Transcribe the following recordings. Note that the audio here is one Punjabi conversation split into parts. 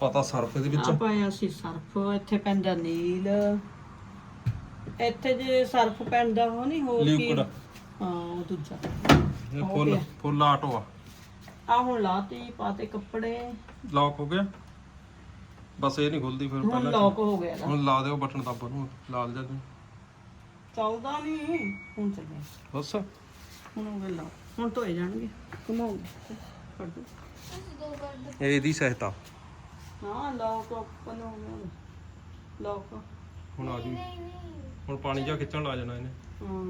ਪਤਾ ਸਰਫ ਦੇ ਵਿੱਚ। ਆ ਪਾਇਆ ਸੀ ਸਰਫ ਇੱਥੇ ਪੈਂਦਾ ਨੀਲ। ਇੱਥੇ ਜੇ ਸਰਫ ਪੈਂਦਾ ਹੋ ਨਹੀਂ ਹੋਰ ਕੀ? ਲਿਕਵਿਡ ਹਾਂ ਉਹ ਦੂਜਾ। ਇਹ ਫੁੱਲ ਫੁੱਲ ਆਟੋ ਆ। ਆ ਹੁਣ ਲਾਤੀ ਪਾਤੇ ਕੱਪੜੇ। ਲੌਕ ਹੋ ਗਿਆ? ਬਸ ਇਹ ਨਹੀਂ ਖੁੱਲਦੀ ਫਿਰ ਹੁਣ ਪਹਿਲਾਂ ਲੌਕ ਹੋ ਗਿਆ ਇਹਦਾ। ਹੁਣ ਲਾ ਦਿਓ ਬਟਨ ਦੱਬ ਨੂੰ ਲਾਲ ਜਾ ਤੂੰ ਚੱਲਦਾ ਨਹੀਂ। ਹੁਣ ਚੱਲੇ ਬਸ। ਹੁਣ ਹੋ ਗਿਆ ਲੌਕ ਹੁਣ ਧੋਏ ਜਾਣਗੇ। ਘੁਮਾਉਂਗੇ। ਕੱਢੋ ਇਹ ਇਹਦੀ ਸਹਾਇਤਾ। ਹਾਂ ਲੌਕ ਓਪਨ ਹੋ ਗਿਆ ਲੌਕ ਹੁਣ ਆ ਜੂ। ਹੁਣ ਪਾਣੀ ਜਾ ਖਿੱਚਣ ਲਾ ਜਾਣਾ ਇਹਨੇ। ਹਾਂ।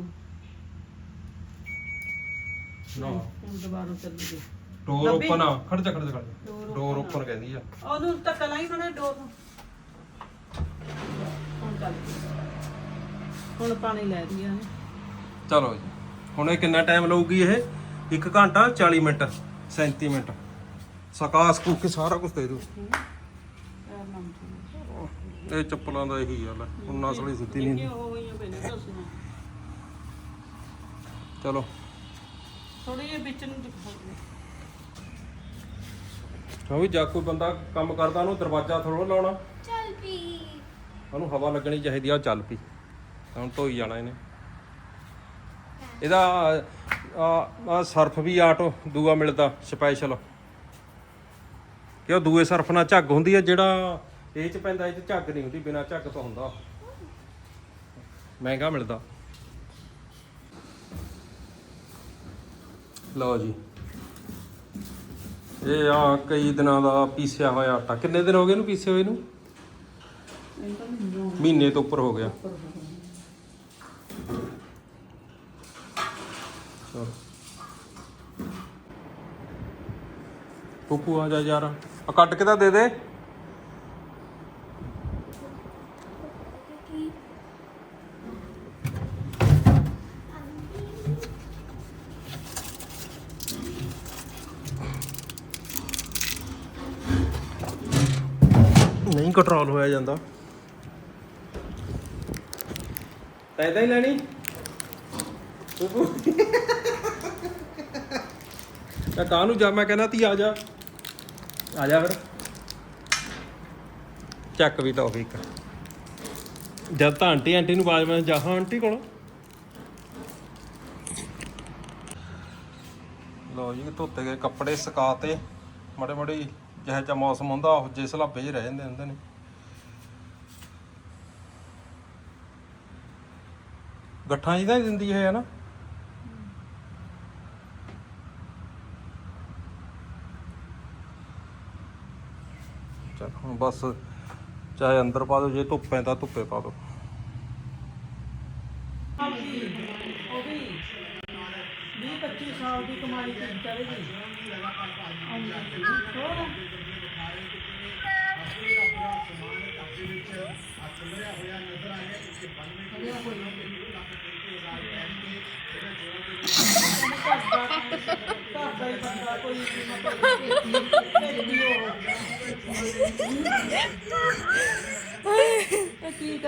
ਨਾ। ਹੁਣ ਦੁਬਾਰਾ ਚੱਲੂਗੇ ਡੋਰ ਓਪਨ ਆ। ਖੜ ਜਾ ਖੜ ਜਾ ਖੜ ਜਾ। Door ਡੋਰ ਓਪਨ ਕਹਿੰਦੀ ਆ। ਉਹਨੂੰ ਧੱਕਾ ਲਾਈ ਬਣਾ ਡੋਰ ਨੂੰ। ਹੁਣ ਚੱਲ। ਹੁਣ ਪਾਣੀ ਲੈ ਰਹੀ ਆ ਚਲੋ ਜੀ। ਹੁਣ ਇਹ ਕਿੰਨਾ ਟਾਈਮ ਲਊਗੀ ਇਹ? 1 ਘੰਟਾ 40 ਮਿੰਟ 37 ਮਿੰਟ। ਸਕਾਸ ਕੁੱਕ ਕੇ ਸਾਰਾ ਕੁਝ ਦੇ ਦੂ ਇਹ ਚੱਪਲਾਂ ਦਾ ਇਹੀ ਹਾਲ ਹੈ। ਹੁਣ ਨਸਲੀ ਸਿੱਧੀ ਨਹੀਂ। ਹੋ ਗਈਆਂ ਪੈਨੇ ਦੱਸਣਾ। ਚਲੋ। ਥੋੜੀ ਜਿਹੀ ਵਿੱਚ ਨੂੰ ਦਿਖਾਉਂਦੇ ਹਾਂ ਵੀ ਜਾ ਕੋਈ ਬੰਦਾ ਕੰਮ ਕਰਦਾ ਉਹਨੂੰ ਦਰਵਾਜ਼ਾ ਥੋੜਾ ਲਾਉਣਾ। ਚੱਲ ਪੀ। ਉਹਨੂੰ ਹਵਾ ਲੱਗਣੀ ਚਾਹੀਦੀ ਆ ਉਹ ਚੱਲ ਪਈ ਹੁਣ ਧੋਈ ਜਾਣਾ ਇਹਨੇ। ਇਹਦਾ ਆ ਆ ਸਰਫ ਵੀ ਆਟੋ ਦੂਆ ਮਿਲਦਾ ਸਪੈਸ਼ਲ। ਕਿ ਉਹ ਦੂਏ ਸਰਫ ਨਾਲ ਝੱਗ ਹੁੰਦੀ ਹੈ ਜਿਹੜਾ ਇਹ ਚ ਪੈਂਦਾ ਇਹ ਚ ਝੱਗ ਨਹੀਂ ਹੁੰਦੀ ਬਿਨਾ ਝੱਗ ਤੋਂ ਹੁੰਦਾ ਮਹਿੰਗਾ ਮਿਲਦਾ। ਲਓ ਜੀ। ਇਹ ਆ ਕਈ ਦਿਨਾਂ ਦਾ ਪੀਸਿਆ ਹੋਇਆ ਆਟਾ। ਕਿੰਨੇ ਦਿਨ ਹੋ ਗਏ ਇਹਨੂੰ ਪੀਸੇ ਹੋਏ ਨੂੰ? ਮਹੀਨੇ ਤੋਂ ਉੱਪਰ ਹੋ ਗਿਆ। ਪੁੱਪੂ ਆ ਜਾ ਯਾਰ। ਆ ਕੱਟ ਕੇ ਤਾਂ ਦੇ ਦੇ। ਐਦਾਂ ਹੀ ਲੈਣੀ। ਪੁੱਪੂ ਤਾਂ ਕਾਹਨੂੰ ਜਾ, ਮੈਂ ਕਹਿੰਦਾ ਤੀ ਆ ਜਾ। ਆ ਜਾ ਫਿਰ। ਚੱਕ ਵੀ ਤਾਂ ਇੱਕ। ਜਦ ਤਾਂ ਆਂਟੀ ਆਂਟੀ ਨੂੰ ਬਾਜ ਮੈਂ ਜਾ ਆਂਟੀ ਕੋਲ। ਲੋ ਜੀ, ਧੋਤੇ ਗਏ ਕੱਪੜੇ ਸੁਕਾਤੇ ਮੜੇ ਮੜੇ ਜਿਹੋ ਜਿਹਾ ਮੌਸਮ ਹੁੰਦਾ, ਉਹ ਜਿਸ ਸਲਾਬੇ 'ਚ ਰਹਿ ਜਾਂਦੇ ਹੁੰਦੇ ਨੇ। ਗੱਠਾਂ ਜਿਹਦਾ ਹੀ ਦਿੰਦੀ ਹੈ ਨਾ ਚਲ ਹੁਣ ਬਸ ਚਾਹੇ ਅੰਦਰ ਪਾ ਦਿਓ, ਜੇ ਧੁੱਪੇ ਤਾਂ ਧੁੱਪੇ ਪਾ ਦਿਓ ਉਹ ਵੀ 20 25 ਸਾਲ ਦੀ ਕਮਾਈ ਤੇ ਕਰੇਗੀ ਹੋਰ ਘਰ ਦਾ ਹੀ ਬੰਦਾ ਕੋਈ ਮਤਲਬ ਭੇਜਦੀ ਉਹ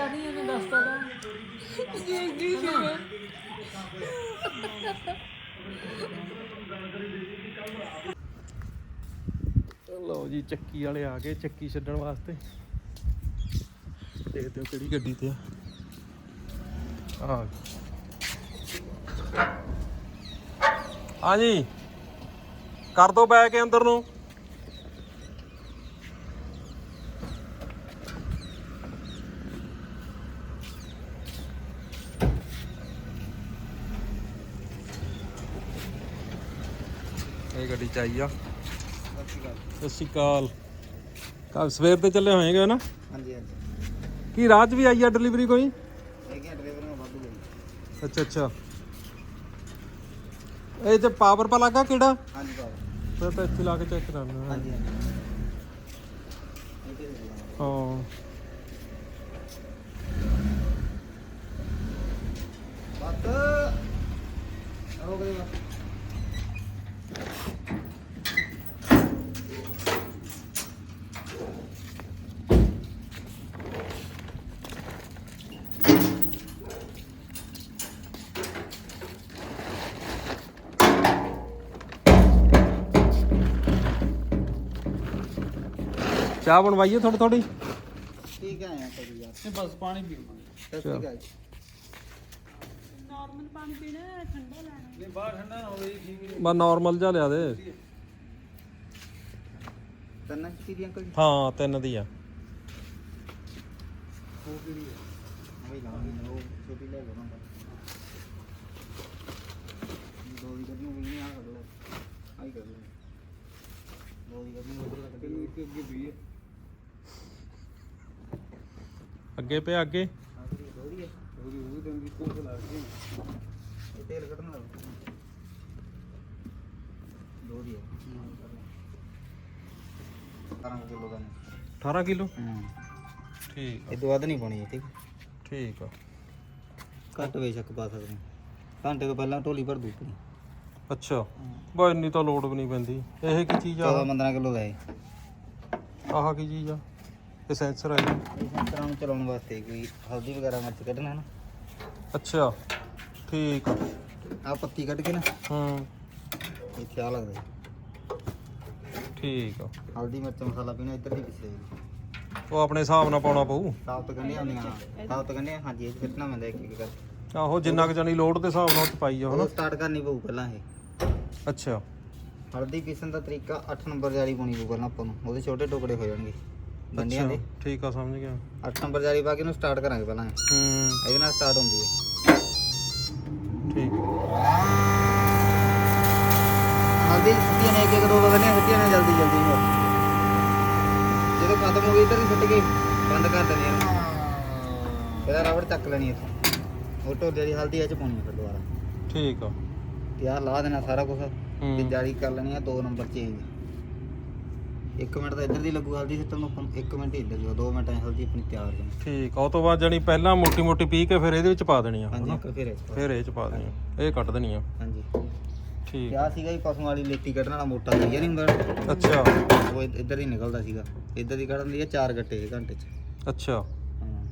ਉਹਨੂੰ ਦੱਸਦਾ ਤਾਂ। ਜੀ ਜੀ ਲਓ ਜੀ ਚੱਕੀ ਵਾਲੇ ਆ ਗਏ ਚੱਕੀ ਛੱਡਣ ਵਾਸਤੇ। ਦੇਖਦੇ ਹੋ ਕਿਹੜੀ ਗੱਡੀ ਤੇ ਆ। ਆ ਹਾਂ ਜੀ ਕਰ ਦੋ ਬੈ ਕੇ ਅੰਦਰ ਨੂੰ। ਇਹ ਗੱਡੀ ਚ ਆਈ ਆ। ਸਤਿ ਸ਼੍ਰੀ ਅਕਾਲ। ਕੱਲ ਸਵੇਰ ਤੇ ਚੱਲੇ ਹੋਏਗੇ ਨਾ? ਹਾਂਜੀ ਹਾਂਜੀ। ਕੀ ਰਾਤ ਵੀ ਆਈ ਆ ਡਿਲੀਵਰੀ ਕੋਈ? ਅੱਛਾ ਅੱਛਾ। ਇਹ ਤੇ ਪਾਵਰ ਪਾ ਲੱਗਾ ਕਿਹੜਾ? ਹਾਂਜੀ ਬਾਬਾ ਫਿਰ ਤਾਂ ਇੱਥੇ ਲਾ ਕੇ ਚੈੱਕ ਕਰਨਾ ਹਾਂਜੀ ਹਾਂ। ਬਾਤ। ਹੋ ਗਈ ਚਾਹ ਬਣਵਾਈਏ ਥੋੜੀ ਥੋੜੀ ਠੀਕ ਹੈ ਆਇਆ ਕਦੀ ਯਾਰ। ਇਹ ਬਸ ਪਾਣੀ ਪੀਵਾਂਗੇ ਸਤਿ ਸ਼੍ਰੀ ਅਕਾਲ ਨਾਰਮਲ ਪਾਣੀ ਪੀਣਾ ਹੈ, ਠੰਡਾ ਲੈਣਾ ਨਹੀਂ ਬਾਹਰ ਠੰਡਾ ਹੋਵੇ ਜੀ ਠੀਕ ਬਸ ਨਾਰਮਲ ਜਿਹਾ ਲਿਆ ਦੇ। ਤੰਨਾ ਕੀ ਦੀ ਅੰਕਲ ਜੀ? ਹਾਂ ਤਿੰਨ ਦੀ ਆ। ਉਹ ਕਿਹੜੀ ਹੈ ਉਹ ਲਾਉਂਗੀ ਉਹ ਛੋਟੀ ਲੈ ਲਵਾਂ ਦੋ ਦੀ ਗੱਡੀ ਹੋਈ ਨਹੀਂ ਆ ਕਰ ਆਈ ਕਰ। ਲੈ ਦੋ ਦੀ ਗੱਡੀ ਉਧਰ ਕੱਢ ਕੇ ਇੱਕ ਅੱਗੇ ਵੀ ਹੈ ਅੱਗੇ ਪਿਆ ਅੱਗੇ। ਆਖਰੀ ਦੋ ਦੀ ਹੈ ਉਹਦੀ ਉਹ ਦੰਦੀ ਕੋਲ? ਲਾ ਕੇ ਇਹ ਤੇਲ ਕੱਢਣ ਲੱਗ ਦੋ ਦੀ ਹੈ 12 ਕਿਲੋ ਦਾ ਨੇ 18 ਕਿਲੋ ਹੂੰ ਠੀਕ ਇਹ ਤੋਂ ਵੱਧ ਨਹੀਂ ਪਾਉਣੀ ਠੀਕ ਠੀਕ ਆ। ਘੱਟ ਵੇਸ਼ੱਕ ਪਾ ਸਕਦੇ। ਘੰਟੇ ਤੋਂ ਪਹਿਲਾਂ ਢੋਲੀ ਭਰ ਦੂਪਣੀ ਅੱਛਾ। ਬਾ ਇੰਨੀ ਤਾਂ ਲੋਡ ਵੀ ਨਹੀਂ ਪੈਂਦੀ। ਇਹ ਕੀ ਚੀਜ਼ ਆ? 14 15 ਕਿਲੋ ਦਾ ਹੈ ਆਹ ਕੀ ਚੀਜ਼ ਆ? ਇਹ ਸੈਂਸਰ ਆ ਜੀ ਇਹ ਸੰਤਰਾ ਨੂੰ ਚਲਾਉਣ ਵਾਸਤੇ ਕੋਈ ਹਲਦੀ ਵਗੈਰਾ ਮਿਰਚ ਕੱਢਣਾ ਨਾ। ਅੱਛਾ ਠੀਕ ਆ। ਆ ਪੱਤੀ ਕੱਢ ਕੇ ਨਾ ਹੂੰ। ਇੱਥੇ ਆ ਲੱਗਦਾ ਜੀ। ਠੀਕ ਆ। ਹਲਦੀ ਮਿਰਚ ਮਸਾਲਾ ਪੀਣਾ ਇੱਧਰ ਦੀ ਪਿੱਛੇ। ਜੀ ਉਹ ਆਪਣੇ ਹਿਸਾਬ ਨਾਲ ਪਾਉਣਾ ਪਊ। ਸਾਬਤ ਗੰਢੀਆਂ ਹੁੰਦੀਆਂ। ਸਾਬਤ ਗੰਢੀਆਂ ਹਾਂਜੀ ਇਹ 'ਚ ਕੱਢਣਾ ਪੈਂਦਾ ਇੱਕ ਇੱਕ ਕਰਕੇ ਆਹੋ ਜਿੰਨਾ ਕੁ ਜਾਨੀ ਲੋਡ ਦੇ ਹਿਸਾਬ ਨਾਲ ਉਹ 'ਚ ਪਾਈ ਉਹ ਹਨਾ। ਸਟਾਰਟ ਕਰਨੀ ਪਊ ਪਹਿਲਾਂ ਇਹ। ਅੱਛਾ। ਹਲਦੀ ਪੀਸਣ ਦਾ ਤਰੀਕਾ 8 ਨੰਬਰ ਜਾਲੀ ਪਾਉਣੀ ਪਊ ਪਹਿਲਾਂ ਆਪਾਂ ਨੂੰ। ਉਹਦੇ ਛੋਟੇ ਟੁਕੜੇ ਹੋ ਜਾਣਗੇ। ਗੰਢੀਆਂ ਅੱਛਾ ਦੇ ਠੀਕ ਆ ਸਮਝ ਗਿਆ 8 ਨੰਬਰ ਜਾਲੀ ਪਾ ਕੇ ਇਹਨੂੰ ਸਟਾਰਟ ਕਰਾਂਗੇ ਪਹਿਲਾਂ ਇਹ। ਹੂੰ ਇਹਦੇ ਨਾਲ ਸਟਾਰਟ ਹੁੰਦੀ ਹੈ ਠੀਕ ਹਲਦੀ ਛੁੱਟੀਆਂ ਨੇ ਇੱਕ ਇੱਕ ਦੋ ਦੋ ਗੰਢੀਆਂ ਛੁੱਟੀਆਂ ਨੇ ਜਲਦੀ ਜਲਦੀ ਹੋ ਜਦੋਂ ਖਤਮ ਹੋ ਗਈ ਇੱਧਰ ਹੀ ਸੁੱਟ ਕੇ ਬੰਦ ਕਰ ਦੇਣੀ ਇਹਨੂੰ ਇਹਦਾ ਰਬੜ ਚੱਕ ਲੈਣੀ ਇੱਥੋਂ ਉਹ ਢੋਲੇ ਦੀ ਹਲਦੀ ਇਹ ਚ ਪਾਉਣੀ ਹੈ ਫਿਰ ਦੁਬਾਰਾ ਠੀਕ ਆ ਤੇ ਆਹ ਲਾ ਦੇਣਾ ਸਾਰਾ ਕੁਝ ਤੇ ਹੂੰ ਜਾਰੀ ਕਰ ਲੈਣੀ ਆ 2 ਨੰਬਰ ਚੇਂਜ 1 ਮਿੰਟ ਤਾਂ ਇੱਧਰ ਦੀ ਲੱਗੂ ਹਲਦੀ ਸਿੱਟਣ ਨੂੰ 1 ਮਿੰਟ ਹੀ ਇੱਧਰ ਦੀ 2 ਮਿੰਟਾਂ 'ਚ ਹਲਦੀ ਆਪਣੀ ਤਿਆਰ ਜਮ ਠੀਕ ਆ ਉਹ ਤੋਂ ਬਾਅਦ ਜਾਨੀ ਪਹਿਲਾਂ ਮੋਟੀ ਮੋਟੀ ਪੀ ਕੇ ਫਿਰ ਇਹਦੇ ਵਿੱਚ ਪਾ ਦੇਣੀ ਆ ਹਾਂਜੀ ਫਿਰ ਇਹ 'ਚ ਪਾ- ਫਿਰ ਇਹ ਚ ਪਾ ਦੇਣੀ ਆ। ਇਹ ਕੱਢ ਦੇਣੀ ਆ। ਹਾਂਜੀ। ਠੀਕ। ਆਹ ਸੀਗਾ ਜੀ ਪਸ਼ੂਆਂ ਵਾਲੀ ਲੇਤੀ ਕੱਢਣ ਵਾਲਾ ਮੋਟਾ ਜਿਹਾ ਨਹੀਂ ਹੁੰਦਾ। ਅੱਛਾ। ਉਹ ਇੱਧ- ਇੱਧਰ ਹੀ ਨਿਕਲਦਾ ਸੀਗਾ। ਇੱਧਰ ਦੀ ਕੱਢਣ ਦੀ ਆ ਚਾਰ ਗੱਟੇ ਇਹ ਘੰਟੇ 'ਚ। ਅੱਛਾ। ਹਾਂ।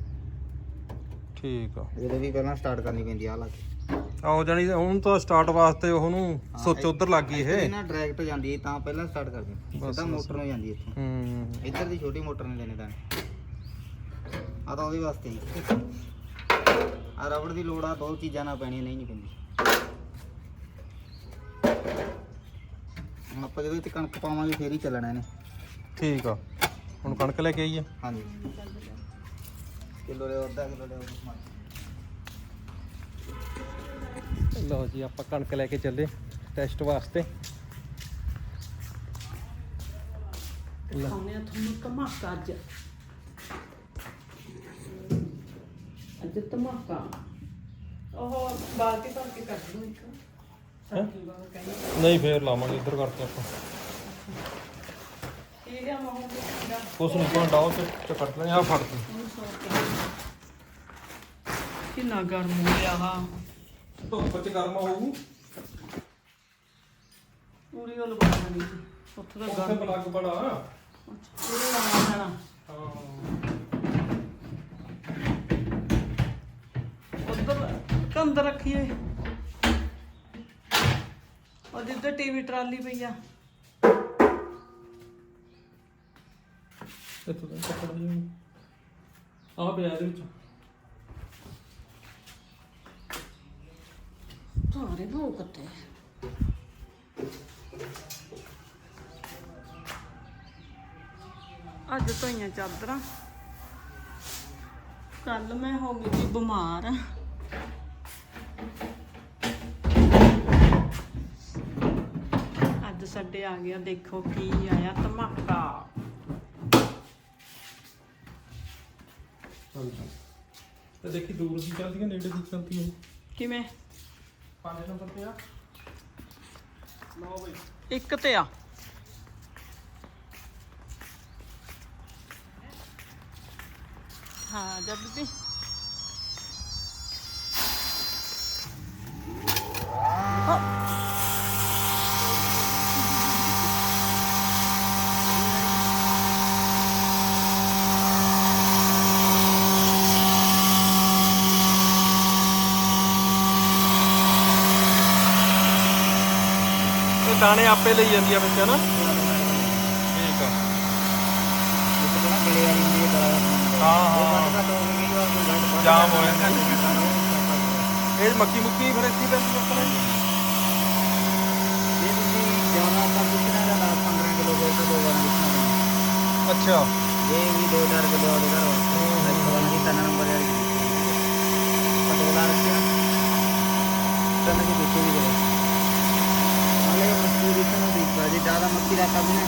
ਠੀਕ ਆ। ਉਹਦੇ ਵੀ ਪਹਿਲਾਂ ਸਟਾਰਟ ਕਰਨੀ ਪੈਂਦੀ ਆ ਲਾ ਆਹੋ ਜਾਨੀ ਹੁਣ ਤਾਂ ਸਟਾਰਟ ਵਾਸਤੇ ਉਹਨੂੰ ਸੁੱਚ ਉਧਰ ਲੱਗ ਗਈ ਇਹ। ਇਹ ਨਾ ਡਾਇਰੈਕਟ ਜਾਂਦੀ ਹੈ ਤਾਂ ਪਹਿਲਾਂ ਸਟਾਰਟ ਕਰਦੀ ਸਿੱਧਾ ਮੋਟਰ ਨੂੰ ਜਾਂਦੀ ਇੱਥੋਂ। ਹੂੰ। ਇੱਧਰ ਦੀ ਛੋਟੀ ਮੋਟਰ ਨੇ ਲੈਣੇ ਤਾਂ ਆ ਤਾਂ ਉਹਦੇ ਵਾਸਤੇ ਹੀ ਆ ਰਬੜ ਦੀ ਲੋੜ ਆ ਦੋ ਚੀਜ਼ਾਂ ਨਾਲ ਪੈਣੀਆਂ ਨਹੀਂ ਨਹੀਂ ਪੈਂਦੀ ਹੁਣ ਆਪਾਂ ਜਦੋਂ ਇਹ 'ਚ ਕਣਕ ਪਾਵਾਂਗੇ ਫੇਰ ਹੀ ਚੱਲਣਾ ਇਹਨੇ। ਠੀਕ ਆ। ਹੁਣ ਕਣਕ ਲੈ ਕੇ ਆਈਏ। ਹਾਂਜੀ। ਕਿਲੋ ਦੇ ਅੱਧਾ ਕਿਲੋ ਦੇ ਲਓ ਜੀ ਆਪਾਂ ਕਣਕ ਲੈ ਕੇ ਚੱਲੇ ਟੈਸਟ ਵਾਸਤੇ। ਖਾਣੇ ਆ ਤੁਹਾਨੂੰ ਧਮਾਕਾ ਅੱਜ। ਅੱਜ ਧਮਾਕਾ। ਉਹ ਬਾਲਟੀ ਭਰ ਕੇ ਕੱਢ ਲਓ ਇੱਕ। ਸਬਜ਼ੀ ਵਾਲਾ ਕਹਿੰਦਾ ਨਹੀਂ ਫੇਰ ਲਾਵਾਂਗੇ ਇੱਧਰ ਕਰਕੇ ਆਪਾਂ। ਇਹ ਲਿਆ ਮਹਾਂ ਦੇ ਠੰਡਾ। ਕੁਛ ਨਹੀਂ ਭਾਂਡਾ ਉਹ ਚ ਚ ਕੱਟ ਲੈਣੇ ਆ ਫੜ ਤੂੰ ਸੌ ਕਿੰਨਾ ਗਰਮ ਹੋ ਗਿਆ ਆ ਧੁੱਪ ਚ ਗਰਮ ਹੋਊ। ਪੂਰੀ ਗੱਲ ਬਣਾ ਲਈ ਉੱਥੇ ਤਾਂ ਉੱਥੇ ਗਰਮ। ਪਲੱਗ ਬੜਾ। ਪੂਰੇ ਲਾਉਣਾ ਪੈਣਾ। ਹਾਂ। ਉਧਰ ਕੰਦਰ ਰੱਖੀਏ। ਉਹ ਜਿੱਧਰ ਟੀਵੀ ਟਰਾਲੀ ਪਈ ਆ। ਇੱਥੋਂ ਦਾ ਕੱਪੜਾ ਜੀ ਆ ਪਿਆ ਇਹਦੇ ਵਿੱਚ। ਸਾਰੇ ਭੌਂਕਤੇ ਅੱਜ ਧੋਈਆਂ ਚਾਦਰਾਂ। ਕੱਲ ਮੈਂ ਹੋ ਗਈ ਸੀ ਬਿਮਾਰ। ਅੱਜ ਸਾਡੇ ਆ ਗਿਆ ਦੇਖੋ ਕੀ ਆਇਆ ਧਮਾਕਾ। ਤੇ ਦੇਖੀ ਦੂਰ ਦੀ ਚੱਲਦੀ ਹੈ ਨੇੜੇ ਦੀ ਚੱਲਦੀ ਹੈ ਕਿਵੇਂ? 5 ਨੰਬਰ ਤੇ ਆ। ਲਓ ਬਈ। ਇੱਕ ਤੇ ਆ। ਹਾਂ ਜਦ ਦਾਣੇ ਆਪੇ ਲਈ ਜਾਂਦੀ ਆ ਵਿੱਚ ਨਾ ਠੀਕ ਆ ਕਿਲੇ ਵਾਲੀ ਹੁੰਦੀ ਹੈ ਕਰਾ ਹਾਂ ਬੰਦ ਕਰ ਦੋ ਕਈ ਵਾਰ ਕੋਈ ਗਾਈਡ ਬੰਦ ਜਾਮ ਹੋ ਕਰ ਜਾਂਦਾ। ਦਿੰਦਾ। ਇਹ ਮੱਕੀ ਮੁੱਕੀ ਫਿਰ ਇੱਥੇ ਪੈਂਦੀ ਉੱਪਰ ਜੇ ਤੁਸੀਂ ਜ਼ਿਆਦਾ ਕਰ ਦਿੱਤਾ ਦਾ 15 ਕਿਲੋ ਦੇ ਤੋਂ ਦੋ ਵਾਰ ਦਿੱਤਾ ਅੱਛਾ ਜੇ ਵੀ 2000 ਕਿਲੋ ਦੇ ਘਰ ਵਾਸਤੇ ਇੱਕ ਵਾਰ ਦੀ ਤਿੰਨ ਨੰਬਰ ਵਾਲੀ ਪਟੋਲਾ ਰੱਖਿਆ ਤਿੰਨ ਦੀ ਵਿੱਚੇ ਵੀ ਦੇ ਹਾਲੇ ਮੱਕੀ ਦੀ ਤਾਂ ਦੀ ਬਾਜੀ ਜ਼ਿਆਦਾ ਮੱਕੀ ਦਾ ਕੰਮ ਨੇ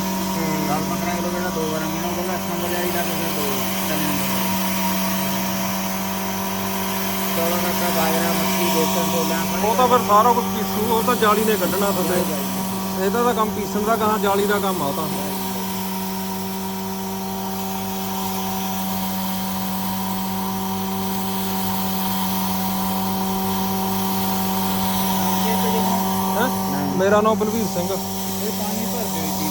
10 15 ਕਿਲੋ ਦਾ ਦੋ ਵਾਰ ਮਿਲਣਾ ਉਹਦਾ 8 ਨੰਬਰ ਵਾਲੀ ਦਾ ਫਿਰ ਦੋ ਤਿੰਨ ਨੰਬਰ ਚੌਲਾਂ ਦਾ ਬਾਜਰਾ ਮੱਕੀ ਬੇਸਣ ਢੋਲਾ ਉਹ ਤਾਂ ਫਿਰ ਸਾਰਾ ਕੁਝ ਪੀਸੂ ਉਹ ਤਾਂ ਜਾਲੀ ਨੇ ਕੱਢਣਾ ਥੱਲੇ ਇਹਦਾ ਤਾਂ ਕੰਮ ਪੀਸਣ ਦਾ ਕਹਾਂ ਜਾਲੀ ਦਾ ਕੰਮ ਆ ਉਹ ਤਾਂ ਹੈਂ? ਮੇਰਾ ਨਾਮ ਬਲਵੀਰ ਸਿੰਘ। ਇਹ ਪਾਣੀ ਭਰ ਦਿਓ ਜੀ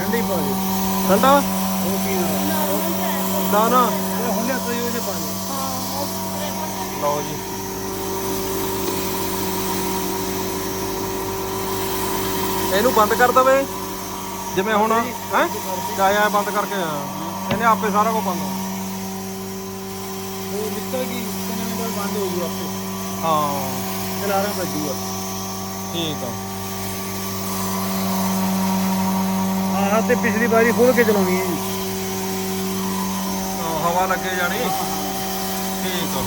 ਠੰਡੀ ਪਾ ਦਿਓ। ਠੰਡਾ? ਉਹ ਕੀ ਨਾ ਨਾ। ਇਹ ਹੁੰਦੇ ਤੋਂ ਇਹ ਪਾਣੀ। ਲਓ ਜੀ। ਇਹਨੂੰ ਬੰਦ ਕਰ ਦਵੇ। ਜਿਵੇਂ ਹੁਣ ਹੈ? ਕਾਇਆ ਬੰਦ ਕਰਕੇ। ਆ ਇਹਨੇ ਆਪੇ ਸਾਰਾ ਕੁਝ ਬੰਦ ਹੋ ਉਹ ਨਿਕਲ ਗਈ ਕਿੰਨੇ ਮਿੰਟ ਬੰਦ ਹੋ ਜੂ ਆਪੇ। ਹਾਂ। ਅਲਾਰਮ ਵੱਜੂਗਾ। ਠੀਕ ਆ। ਆਹ ਤੇ ਪਿਛਲੀ ਵਾਰੀ ਖੋਲ ਕੇ ਚਲਾਉਣੀ ਹੈ ਜੀ। ਹਵਾ ਲੱਗੇ ਜਾਣੀ। ਠੀਕ ਆ।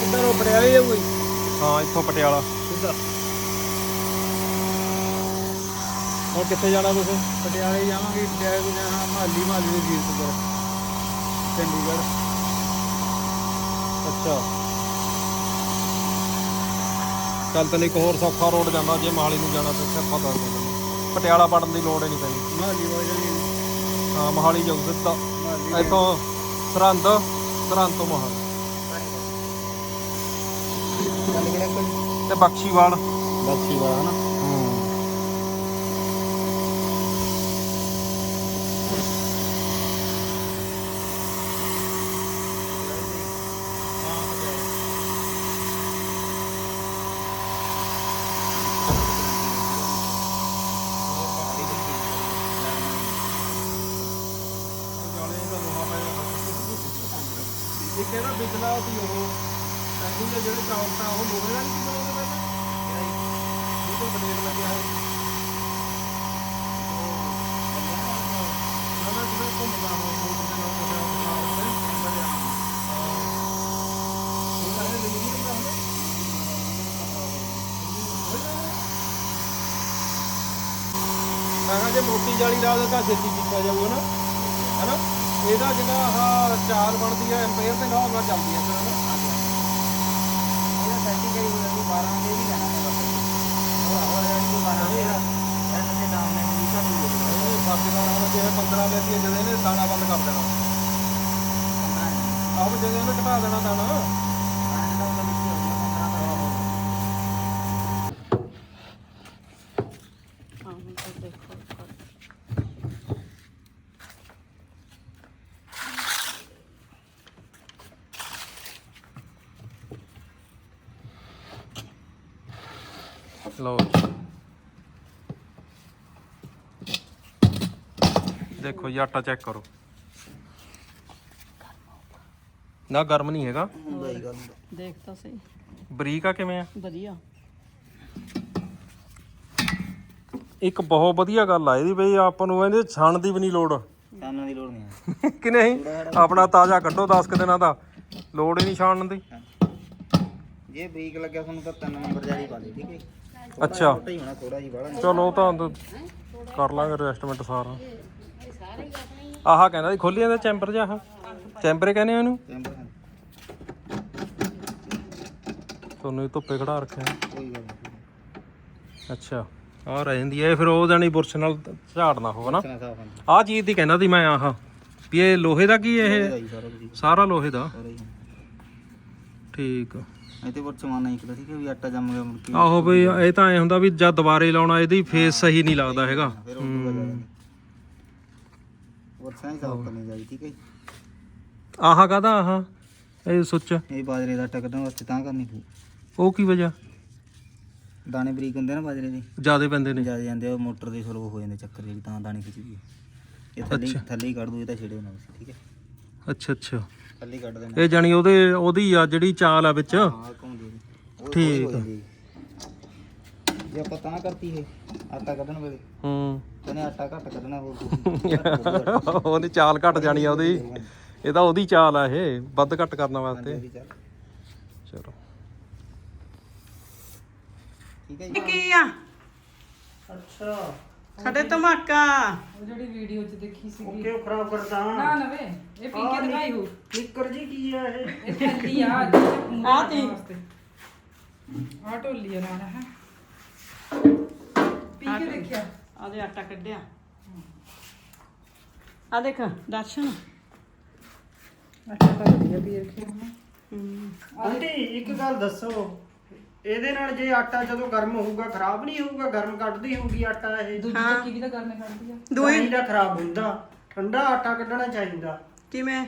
ਕਿੱਧਰ ਉਹ ਪੜਿਆਲੇ ਜਾਊਗਾ ਜੀ? ਹਾਂ ਇੱਥੋਂ ਪਟਿਆਲਾ। ਸਿੱਧਾ ਹੁਣ ਕਿੱਥੇ ਜਾਣਾ ਤੁਸੀਂ? ਪਟਿਆਲੇ ਜਾਵਾਂਗੇ ਪਟਿਆਲੇ ਤੋਂ ਜਾਣਾ ਮਹਾਲੀ ਮਹਾਲੀ ਦੇ ਜੀਰਤਪੁਰ ਚੰਡੀਗੜ੍ਹ। ਅੱਛਾ। ਚੱਲ ਤੈਨੂੰ ਇੱਕ ਹੋਰ ਸੌਖਾ ਰੋਡ ਜਾਂਦਾ ਜੇ ਮਹਾਲੀ ਨੂੰ ਜਾਣਾ ਤੇ ਫਿਰ ਪਤਾ ਲੱਗਦਾ ਪਟਿਆਲਾ ਪੜਨ ਦੀ ਲੋੜ ਹੀ ਨਹੀਂ ਪੈਣੀ। ਮਹਾਲੀ ਵਾਲੇ ਜਾਣੀ ਹਾਂ ਮਹਾਲੀ ਜਾਊ ਸਿੱਧਾ। ਇੱਥੋਂ ਸਰਹੰਦ ਸਰਹੰਦ ਤੋਂ ਮਹਾਲੀ। ਚੱਲ ਕਿਹੜਾ ਕੋਈ? ਤੇ ਬਖਸ਼ੀਵਾਲ। ਬੱਚੀ ਵਾਲਾ ਹਨਾ? ਇੱਕ ਇਹਦਾ ਬਿਜਲਾ ਸੀ ਉਹ ਟੈਂਕੀ ਦੇ ਜਿਹੜੇ ਚੌਂਕ ਆ, ਉਹ ਲੋਹੇ ਦਾ ਨਹੀਂ ਬਣਾਉਂਦੇ ਪਹਿਲਾਂ? ਇਹ ਤਾਂ ਬਲੇਡ ਲੱਗਿਆ ਹੈ ਨਾ ਨਾ ਜਿਹੜਾ ਘੁੰਮਦਾ ਉਹ ਮੋਟਰ ਦੇ ਨਾਲ ਜਿਹੜਾ ਨਾਲ ਉਹਦੇ ਇਹ ਤਾਂ ਇਹ ਨਹੀਂ ਹੁੰਦਾ ਹੁਣ ਮੈਂ ਕਿਹਾ ਜੇ ਮੋਟੀ ਜਾਲੀ ਦਾ ਤਾਂ ਛੇਤੀ ਕੀਤਾ ਜਾਊਗਾ ਨਾ। ਹੈਨਾ? ਇਹਦਾ ਜਿਹੜਾ ਆਹ ਚਾਰ ਬਣਦੀ ਹੈ ਐਂਪੀਅਰ ਦੇ ਨਾਲ ਨਾਲ ਚੱਲਦੀ ਹੈ ਫਿਰ ਹਨਾ ਇਹ ਸੈਟਿੰਗ ਕਰੀ ਹੋਈ ਹੈ 12 ਦੇ ਵੀ ਜਾਣਾ ਹੈ ਬਸ। ਉਹ ਹੋਰ ਹੈ ਕਿ 12 ਦੇ ਐਸੇ ਦੇ ਨਾਮ ਨੇ ਵੀ ਤਾਂ ਨਹੀਂ ਹੋਈ ਇਹ ਬਾਕੀ ਦਾ ਹੁਣ ਜੇ 15 ਦੇ ਅਸੀਂ ਜਦੋਂ ਇਹਨੇ ਦਾਣਾ ਬੰਦ ਕਰ ਦੇਣਾ। ਆਪ ਜਦੋਂ ਇਹਨੇ ਘਟਾ ਦੇਣਾ ਦਾਣਾ ਹਾਂ ਹੁਣ ਤਾਂ ਦੇਖੋ ਲਓ ਦੇਖੋ ਜੀ ਆਟਾ ਚੈੱਕ ਕਰੋ। ਨਾ ਗਰਮ ਨਹੀਂ ਹੈਗਾ। ਦੇਖ ਤਾਂ ਸਹੀ। ਬਰੀਕ ਆ ਕਿਵੇਂ ਆ? ਵਧੀਆ। ਇੱਕ ਬਹੁਤ ਵਧੀਆ ਗੱਲ ਆ ਇਹਦੀ ਬਈ ਆਪਾਂ ਨੂੰ ਇਹਦੇ ਛਾਣ ਦੀ ਵੀ ਨਹੀਂ ਲੋੜ। ਕਾਨਾਂ ਦੀ ਲੋੜ ਨਹੀਂ ਹੈ। ਕਿ ਨਹੀਂ? ਆਪਣਾ ਤਾਜ਼ਾ ਕੱਢੋ 10 ਕੁ ਦਿਨਾਂ ਦਾ। ਲੋੜ ਹੀ ਨਹੀਂ ਛਾਣਨ ਦੀ। ਜੇ ਬਰੀਕ ਲੱਗਿਆ ਤੁਹਾਨੂੰ ਤਾਂ ਤਿੰਨ ਨੰਬਰ ਜਾਰੀ ਪਾ ਲਈ ਠੀਕ ਹੈ ਅੱਛਾ। ਛੋਟਾ ਹੀ ਹੋਣਾ ਥੋੜਾ ਹੀ ਬਾਹਲਾ ਚਲੋ ਉਹ ਤਾਂ ਕਰ ਲਾਂਗੇ ਐਡਜਸਟਮੈਂਟ ਸਾਰਾ। ਆਹ ਕਹਿੰਦਾ ਸੀ ਖੋਲੀ ਜਾਂਦਾ ਚੈਂਬਰ ਜਿਹਾ ਆਹ। ਚੈਂਬਰ ਕਹਿੰਦੇ ਆ ਇਹਨੂੰ? ਚੈਂਬਰ ਹੈ। ਤੁਹਾਨੂੰ ਇਹ ਧੁੱਪੇ ਖੜਾ ਰੱਖਿਆ। ਕੋਈ ਗੱਲ ਨਹੀਂ। ਅੱਛਾ ਆ ਰਹਿ ਜਾਂਦੀ ਹੈ ਫਿਰ ਉਹ ਜਾਨੀ ਬੁਰਸ਼ ਨਾਲ ਝਾੜਨਾ ਹੋਵੇ ਨਾ ਕਿੰਨਾ ਸਾਫ਼ ਹੁੰਦਾ ਆਹ ਚੀਜ਼ ਦੀ ਕਹਿੰਦਾ ਸੀ ਮੈਂ ਆਹ ਵੀ ਇਹ ਲੋਹੇ ਦਾ ਕੀ ਇਹ? ਸਾਰਾ ਕੁਝ। ਸਾਰਾ ਲੋਹੇ ਦਾ? ਠੀਕ ਆ। ਇਹ ਤੇ ਪਰ ਸਮਾਨ ਨਹੀਂ ਕਿਦਾ ਠੀਕ ਹੈ ਵੀ ਆਟਾ ਜੰਮ ਗਿਆ ਮੁੜ ਕੇ। ਆਹੋ ਬਈ ਇਹ ਤਾਂ ਐ ਹੁੰਦਾ ਵੀ ਜਦ ਦੁਬਾਰੇ ਲਾਉਣਾ ਇਹਦੀ ਫੇਸ ਸਹੀ ਨਹੀਂ ਲੱਗਦਾ ਹੈਗਾ। ਫਿਰ ਉਹ ਆਹ ਕਾਹਦਾ ਆਹ? ਇਹ ਸੁੱਚ। ਇਹ ਬਾਜਰੇ ਦਾ ਆਟਾ ਕੱਢਣ ਵਾਸਤੇ ਤਾਂ ਕਰਨੀ ਪਊ। ਉਹ ਕੀ ਵਜ੍ਹਾ? ਦਾਣੇ ਬਰੀਕ ਹੁੰਦੇ ਨਾ ਬਾਜਰੇ ਦੇ। ਜਿਆਦੇ ਪੈਂਦੇ ਨੇ। ਜ਼ਿਆਦਾ ਜਾਂਦੇ ਆ ਉਹ ਮੋਟਰ ਦੇ ਸਲੋ ਹੋ ਜਾਂਦੇ ਚੱਕਰ ਜਿਹੜੀ ਤਾਂ ਦਾਣੇ ਖਿੱਚਦੀ ਹੈ ਇਹ ਥੱਲੇ ਅੱਛਾ। ਥੱਲੇ ਹੀ ਕੱਢ ਦੂ ਇਹ ਤਾਂ ਛੇੜੇ ਨਾ ਤੁਸੀਂ ਠੀਕ ਹੈ। ਅੱਛਾ ਅੱਛਾ। ਥੱਲੇ ਹੀ ਕੱਢ ਦੇਣਾ। ਇਹ ਜਾਨੀ ਉਹਦੇ ਉਹਦੀ ਆ ਜਿਹੜੀ ਚਾਲ ਆ ਵਿੱਚ? ਹਾਂ ਘੁੰਮਦੀ ਹੈ। ਉਹ- ਉਹ ਠੀਕ ਜਾਂਦੀ ਹੈ। ਜੇ ਆਪਾਂ ਤਾਂ ਕਰਤੀ ਹੈ ਆਟਾ ਕੱਢਣ ਵੇਲੇ। ਹੂੰ। ਕਹਿੰਦੇ ਆਟਾ ਘੱਟ ਕੱਢਣਾ ਹੋਰ ਕੁਛ ਉਹਦੀ ਚਾਲ ਘਟ ਜਾਣੀ ਆ ਉਹਦੀ। ਇਹ ਤਾਂ ਉਹਦੀ ਚਾਲ ਆ ਇਹ ਵੱਧ ਘੱਟ ਕਰਨ ਵਾਸਤੇ। ਚੱਲ। ਠੀਕ ਹੈ ਜੀ। ਕੀ ਆ? ਅੱਛਾ। ਸਾਡੇ ਧਮਾਕਾ। ਉਹ ਜਿਹੜੀ ਵੀਡੀਓ 'ਚ ਦੇਖੀ ਸੀ ਉਹ ਕਿਉਂ ਖਰਾਬ ਕਰਦਾ ਨਾ ਨਵੇ ਇਹ ਪੀ ਕੇ ਦਿਖਾਈ ਹੋ ਨਿੱਕਰ ਜੀ ਕੀ ਆ ਇਹ? ਇਹ ਥੱਲੀ ਆ ਆਹ ਤੀ। ਆ ਢੋਲੀ ਆ ਨਾਲ ਹੈ। ਕੇ ਦੇਖਿਆ? ਆਦੇ ਆਟਾ ਕੱਢਿਆ। ਆ ਦੇਖ ਦਰਸ਼ਨ। ਅੱਛਾ ਤਾਂ ਵਧੀਆ ਵੀ ਰੱਖਿਆ ਹੂੰ। ਆਂਟੀ ਇੱਕ ਗੱਲ ਦੱਸੋ। ਇਹਦੇ ਨਾਲ ਜੇ ਆਟਾ ਜਦੋਂ ਗਰਮ ਹੋਊਗਾ ਖਰਾਬ ਨਹੀਂ ਹੋਊਗਾ? ਗਰਮ ਕੱਢਦੀ ਹੋਊਗੀ ਆਟਾ ਇਹ? ਦੂਜੀ ਚੱਕੀ ਵੀ ਤਾਂ ਕਰਨੇ ਕੱਢਦੀ ਆ? ਦੂਈ। ਦੂਈ ਦਾ ਖਰਾਬ ਹੁੰਦਾ। ਠੰਡਾ ਆਟਾ ਕੱਢਣਾ ਚਾਹੀਦਾ। ਕਿਵੇਂ?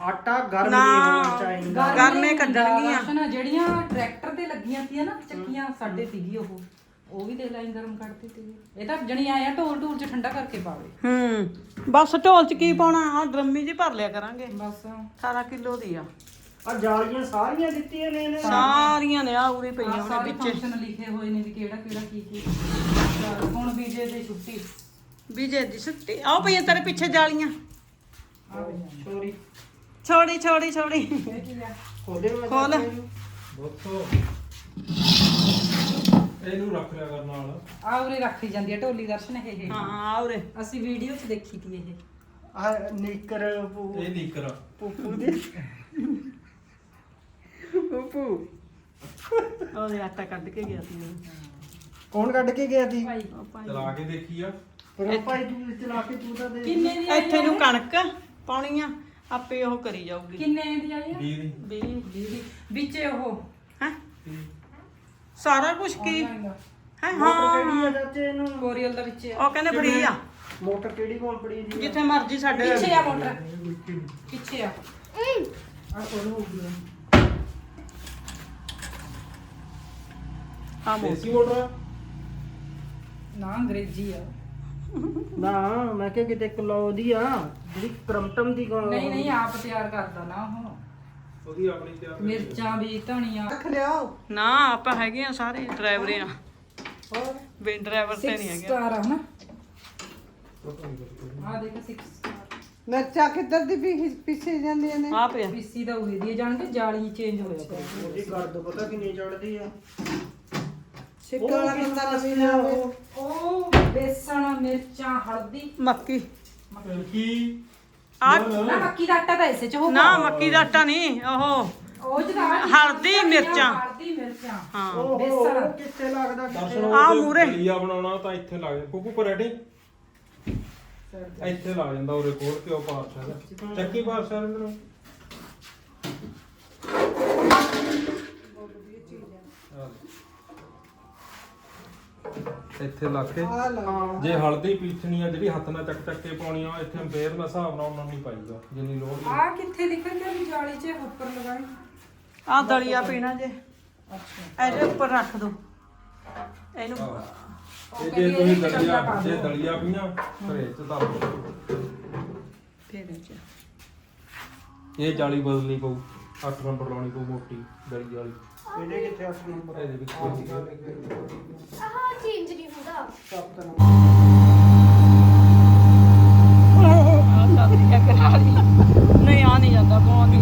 ਆਟਾ ਗਰਮ ਨਾ। ਨਹੀਂ ਹੋਣਾ ਚਾਹੀਦਾ। ਗਰਮੇ ਕੱਢਣਗੀਆਂ। ਰਾਸ਼ਨ ਜਿਹੜੀਆਂ ਟਰੈਕਟਰ ਤੇ ਲੱਗੀਆਂ ਸੀ ਨਾ ਚੱਕੀਆਂ ਸਾਡੇ ਸੀਗੀ ਉਹ। ਉਹ ਵੀ ਦੇ ਲਾਈਨ ਗਰਮ ਕੱਢਦੀ ਸੀ ਇਹ ਤਾਂ ਜਣੀ ਆਇਆ ਢੋਲ ਢੋਲ ਚ ਠੰਡਾ ਕਰਕੇ ਪਾਵੇ। ਹੂੰ ਬਸ ਢੋਲ ਚ ਕੀ ਪਾਉਣਾ? ਆ ਡਰਮੀ ਜੀ ਭਰ ਲਿਆ ਕਰਾਂਗੇ। ਬਸ। 18 ਕਿਲੋ ਦੀ ਆ। ਆ ਜਾਲੀਆਂ ਸਾਰੀਆਂ ਦਿੱਤੀਆਂ ਨੇ ਇਹਨੇ। ਸਾਰੀਆਂ ਨੇ ਆ ਉਰੀ ਪਈਆਂ ਉਹਨੇ ਸਾਰੇ ਵਿੱਚੇ। ਫੰਕਸ਼ਨ ਲਿਖੇ ਹੋਏ ਨੇ ਵੀ ਕਿਹੜਾ ਕਿਹੜਾ ਕੀ ਕੀ। ਹੁਣ ਵੀਜੇ ਦੀ ਛੁੱਟੀ। ਵਿਜੇ ਦੀ ਛੁੱਟੀ। ਆਓ ਪਈਆਂ ਤੇਰੇ ਪਿੱਛੇ ਜਾਲੀਆਂ। ਆ ਪਈਆਂ ਸੋਰੀ ਛੋੜੀ। ਛੋੜੀ ਛੋੜੀ ਇਹ ਕੀ ਆ? ਖੋਲੇ ਮੈਂ ਖੋਲ। ਦੇਖਿਆ ਇਹਨੂੰ। ਰੱਖ ਲਿਆ ਕਰਨ ਨਾਲ। ਆ ਉਰੇ ਰੱਖੀ ਜਾਂਦੀ ਹੈ ਢੋਲੀ ਦਰਸ਼ਨ ਇਹ। ਇਹ ਹਾਂ ਆ ਉਰੇ। ਅਸੀਂ ਵੀਡੀਓ 'ਚ ਦੇਖੀ ਤੀ ਇਹ। ਆ ਨਿੱਕਰ ਪੂ- ਇਹ ਨੀਕਰ ਪੂਪੂ ਦੀ। ਪੂਪੂ। ਉਹਦੇ ਆਟਾ ਕੱਢ ਕੇ ਗਿਆ ਸੀ। ਕੌਣ ਕੱਢ ਕੇ ਗਿਆ ਸੀ ਭਾਈ। ਉਹ ਭਾਈ। ਚਲਾ ਕੇ ਦੇਖੀ ਆ। ਪਰ ਉਹ ਭਾਈ ਤੂੰ ਚਲਾ ਕੇ ਤੂੰ ਤਾਂ ਦੇ ਕਿੰਨੇ ਦੀ ਇੱਥੇ ਨੂੰ ਕਣਕ ਪਾਉਣੀ ਆ ਆਪੇ ਉਹ ਕਰੀ ਜਾਊਗੀ। ਕਿੰਨੇ ਦੀ ਆਈ ਆ? 20 ਦੀ। 20 ਦੀਦੀ ਵਿੱਚੇ ਉਹ। ਹੈ? ਸਾਰਾ ਕੁਝ ਕੀ। ਹੈ ਹਾਂ ਕਿਹੜੀ ਆ ਚਾਚੇ ਇਹਨੂੰ? ਕੋਰੀਅਲ ਦਾ ਵਿੱਚੇ। ਆ ਉਹ ਕਹਿੰਦੇ ਫਰੀ ਆ। ਮੋਟਰ ਕਿਹੜੀ ਕੰਪਨੀ ਦੀ ਆ? ਜਿੱਥੇ ਮਰਜ਼ੀ ਸਾਡੇ ਪਿੱਛੇ ਆ ਮੋਟਰ। ਪਿੱਛੇ ਆ। ਆ ਕੋਲ ਹੋ ਗਿਆ। ਹਾਂ ਮੋ ਦੇਸੀ ਮੋਟਰ ਆ? ਨਾ ਅੰਗਰੇਜ਼ੀ ਆ। ਨਾ ਮੈਂ ਕਿਹਾ ਕਿਤੇ ਕਿਲੋ ਦੀ ਆ। ਜਿਹੜੀ ਕਰਮਟਮ ਦੀ ਗ- ਨਹੀਂ ਨਹੀਂ ਆਪ ਤਿਆਰ ਕਰਦਾ ਨਾ ਉਹ। ਉਹਦੀ ਆਪਣੀ ਤਿਆਰ ਮਿਰਚਾਂ ਵੀ ਧਨੀਆ। ਨਾ ਆਪਾਂ ਹੈਗੇ ਆ ਸਾਰੇ ਡਰਾਈਵਰ ਆ। ਬਿਨ ਡਰਾਈਵਰ ਤੇ ਨਹੀਂ ਹੈਗੇ। ਸਟਾਰ ਆ ਨਾ। ਆ ਦੇਖ 6 ਸਟਾਰ ਮਿਰਚਾਂ ਕਿੱਧਰ ਦੀ ਵੀ ਪਿੱਛੇ ਜਾਂਦੀਆਂ ਨੇ? ਆ ਪਿਆ। ਪੀਸੀ ਦਾ ਉਹੀ ਦੀ ਜਾਣਗੇ ਜਾਲੀ ਚੇਂਜ ਹੋਇਆ ਪਿਆ। ਉਹਦੀ ਗਰਦ ਪਤਾ ਕਿੰਨੀ ਚੜਦੀ ਆ? ਛਿੱਕਾ ਵਾਲਾ ਬੰਦਾ ਨਵੀਂ ਨਾ ਹੋਵੇ ਉਹ। ਬੇਸਣ ਮਿਰਚਾਂ ਹਲਦੀ। ਮੱਕੀ। ਆ ਨਾ ਮੱਕੀ ਦਾ ਆਟਾ ਤਾਂ ਇਸੇ ਚ ਹੋਊਗਾ। ਨਾ ਮੱਕੀ ਦਾ ਆਟਾ ਨਹੀਂ ਉਹ ਉਹ ਜਿਹੜਾ ਹਲਦੀ, ਮਿਰਚਾਂ। ਹਲਦੀ ਮਿਰਚਾਂ। ਹਾਂ। ਉਹ ਬੇਸਣ। ਉਹ ਕਿੱਥੇ ਲੱਗਦਾ ਦਰਸ਼ਨ ਕਿੱਥੇ ਆ ਉਹ ਮੂਹਰੇ। ਦਲੀਆ ਬਣਾਉਣਾ ਤਾਂ ਇੱਥੇ ਲੱਗ ਜਾਂਦਾ। ਕੁਕੂ ਰੈਡੀ ਇੱਥੇ ਲੱਗ ਜਾਂਦਾ ਉਹਦੇ ਕੋਲ ਤੇ ਉਹ ਪਾਰਸ਼ਾ ਦਾ ਚੱਕੀ ਪਾਰਸ਼ਾ ਦੇ ਨੂੰ ਇੱਥੇ ਲਾ ਕੇ। ਜੇ ਹਲਦੀ ਪੀਸਣੀ ਆ ਜਿਹੜੀ ਹੱਥ ਨਾਲ ਚੱਕ ਚੱਕ ਕੇ ਪਾਉਣੀ ਆ ਇੱਥੇ ਅੰਪੇਅਰ ਦਾ ਹਿਸਾਬ ਨਾਲ ਉਹਨਾਂ ਨਹੀਂ ਪਾਈਦਾ ਜਿੰਨੀ ਲੋੜ ਆ ਕਿੱਥੇ ਲਿਖਣ ਵੀ ਜਾਲੀ 'ਚ ਉੱਪਰ ਲਗਾਈ? ਆ ਦਲੀਆ ਪੀਣਾ ਜੇ। ਅੱਛਾ। ਇਹਦੇ ਉੱਪਰ ਰੱਖ ਦੋ। ਇਹਨੂੰ ਇਹ ਜੇ ਤੁਸੀਂ ਦਲੀਆ ਜੇ ਦਲੀਆ ਪੀਣਾ ਇਹ ਚ ਧਰ ਦਿਓ। ਫੇਰ ਇਹ ਚ। हाँ। ਇਹ ਜਾਲੀ ਬਦਲਣੀ ਪਊ 8 ਨੰਬਰ ਲਾਉਣੀ ਪਊ ਮੋਟੀ ਦਲੀ ਵਾਲੀ। ਇਹਦੇ ਕਿੱਥੇ 8 ਨੰਬਰ? ਇਹਦੇ ਵਿੱਚ ਆਹ ਚੇਂਜ ਨਹੀਂ ਹੁੰਦਾ। ਸੱਤ ਨੰਬਰ। ਆ ਦਲੀਆ ਕਰਾ ਲਈ ਨਹੀਂ ਆ ਨਹੀਂ ਜਾਂਦਾ ਪਾਉਣ ਦੀ